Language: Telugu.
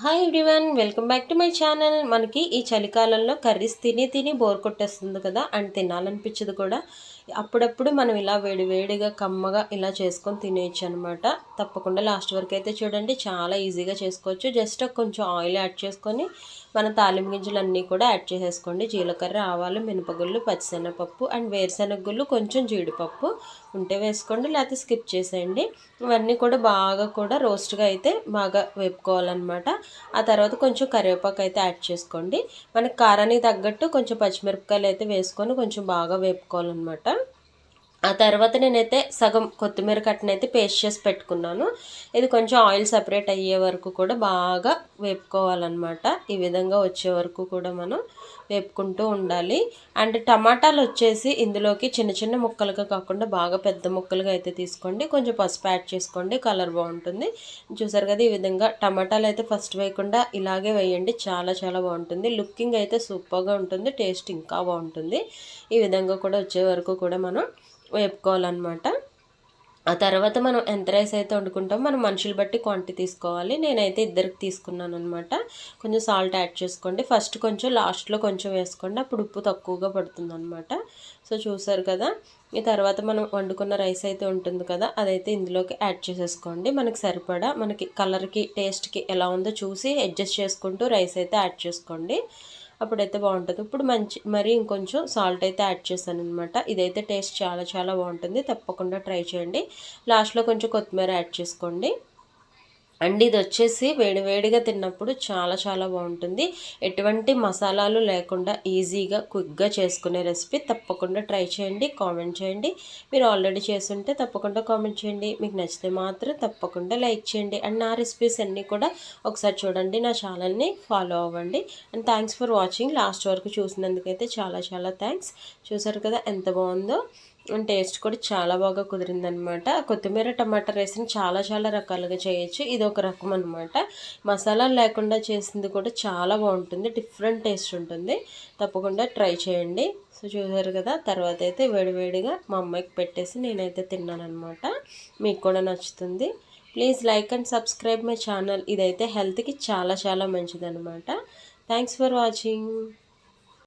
Hi everyone welcome back to my channel. మనకి ఈ చలికాలంలో కర్రీస్ తిని తిని బోర్ కొట్టేస్తుంది కదా అండ్ తినాలనిపించదు కూడా. అప్పుడప్పుడు మనం ఇలా వేడివేడిగా కమ్మగా ఇలా చేసుకొని తినేయచ్చు అనమాట తప్పకుండా లాస్ట్ వరకు అయితే చూడండి చాలా ఈజీగా చేసుకోవచ్చు. జస్ట్ కొంచెం ఆయిల్ యాడ్ చేసుకొని మన తాలింపు గింజలు అన్నీ కూడా యాడ్ చేసేసుకోండి. జీలకర్ర ఆవాలు మినపగుళ్ళు పచ్చిశనగపప్పు అండ్ వేరుశనగ గుళ్ళు కొంచెం జీడిపప్పు ఉంటే వేసుకోండి లేకపోతే స్కిప్ చేసేయండి. ఇవన్నీ కూడా బాగా కూడా రోస్ట్గా అయితే బాగా వేపుకోవాలన్నమాట. ఆ తర్వాత కొంచెం కరివేపాకు అయితే యాడ్ చేసుకోండి. మనకి కారానికి తగ్గట్టు కొంచెం పచ్చిమిరపకాయలు అయితే వేసుకొని కొంచెం బాగా వేపుకోవాలన్నమాట. ఆ తర్వాత నేనైతే సగం కొత్తిమీర కట్టనైతే పేస్ట్ చేసి పెట్టుకున్నాను. ఇది కొంచెం ఆయిల్ సపరేట్ అయ్యే వరకు కూడా బాగా వేపుకోవాలన్నమాట. ఈ విధంగా వచ్చే వరకు కూడా మనం వేపుకుంటూ ఉండాలి. అండ్ టమాటాలు వచ్చేసి ఇందులోకి చిన్న చిన్న ముక్కలుగా కాకుండా బాగా పెద్ద ముక్కలుగా అయితే తీసుకోండి. కొంచెం పసుపు యాడ్ చేసుకోండి. కలర్ బాగుంటుంది. చూసారు కదా ఈ విధంగా టమాటాలు అయితే ఫస్ట్ వేయకుండా ఇలాగే వేయండి. చాలా చాలా బాగుంటుంది. లుకింగ్ అయితే సూపర్గా ఉంటుంది. టేస్ట్ ఇంకా బాగుంటుంది. ఈ విధంగా కూడా వచ్చే వరకు కూడా మనం వేపుకోవాలన్నమాట. ఆ తర్వాత మనం ఎంత రైస్ అయితే వండుకుంటామో మనం మనుషులు బట్టి క్వాంటిటీ తీసుకోవాలి. నేనైతే ఇద్దరికి తీసుకున్నాను అనమాట కొంచెం సాల్ట్ యాడ్ చేసుకోండి. ఫస్ట్ కొంచెం లాస్ట్లో కొంచెం వేసుకోండి. అప్పుడు ఉప్పు తక్కువగా పడుతుంది అనమాట సో చూసారు కదా? ఈ తర్వాత మనం వండుకున్న రైస్ అయితే ఉంటుంది కదా? అదైతే ఇందులోకి యాడ్ చేసేసుకోండి. మనకి సరిపడా మనకి కలర్కి టేస్ట్కి ఎలా ఉందో చూసి అడ్జస్ట్ చేసుకుంటూ రైస్ అయితే యాడ్ చేసుకోండి. అప్పుడైతే బాగుంటుంది. ఇప్పుడు మంచి మరి ఇంకొంచెం సాల్ట్ అయితే యాడ్ చేశాను అనమాట ఇదైతే టేస్ట్ చాలా చాలా బాగుంటుంది. తప్పకుండా ట్రై చేయండి. లాస్ట్లో కొంచెం కొత్తిమీర యాడ్ చేసుకోండి. అండ్ ఇది వచ్చేసి వేడివేడిగా తిన్నప్పుడు చాలా చాలా బాగుంటుంది. ఎటువంటి మసాలాలు లేకుండా ఈజీగా క్విక్గా చేసుకునే రెసిపీ తప్పకుండా ట్రై చేయండి కామెంట్ చేయండి. మీరు ఆల్రెడీ చేస్తుంటే తప్పకుండా కామెంట్ చేయండి. మీకు నచ్చితే మాత్రం తప్పకుండా లైక్ చేయండి. అండ్ నా రెసిపీస్ అన్నీ కూడా ఒకసారి చూడండి నా ఛానల్ని ఫాలో అవ్వండి. And thanks for watching. Last వరకు చూసినందుకైతే చాలా చాలా థ్యాంక్స్. చూసారు కదా ఎంత బాగుందో. టేస్ట్ కూడా చాలా బాగా కుదిరిందనమాట. కొత్తిమీర టమాటా రైస్ని చాలా చాలా రకాలుగా చేయొచ్చు. ఇది ఒక రకం అనమాట మసాలా లేకుండా చేసింది కూడా చాలా బాగుంటుంది. డిఫరెంట్ టేస్ట్ ఉంటుంది. తప్పకుండా ట్రై చేయండి. సో చూసారు కదా తర్వాత అయితే వేడివేడిగా మా అమ్మాయికి పెట్టేసి నేనైతే తిన్నాను అనమాట మీకు కూడా నచ్చుతుంది. Please like and subscribe my channel. ఇదైతే హెల్త్కి చాలా చాలా మంచిదనమాట థ్యాంక్స్ ఫర్ వాచింగ్.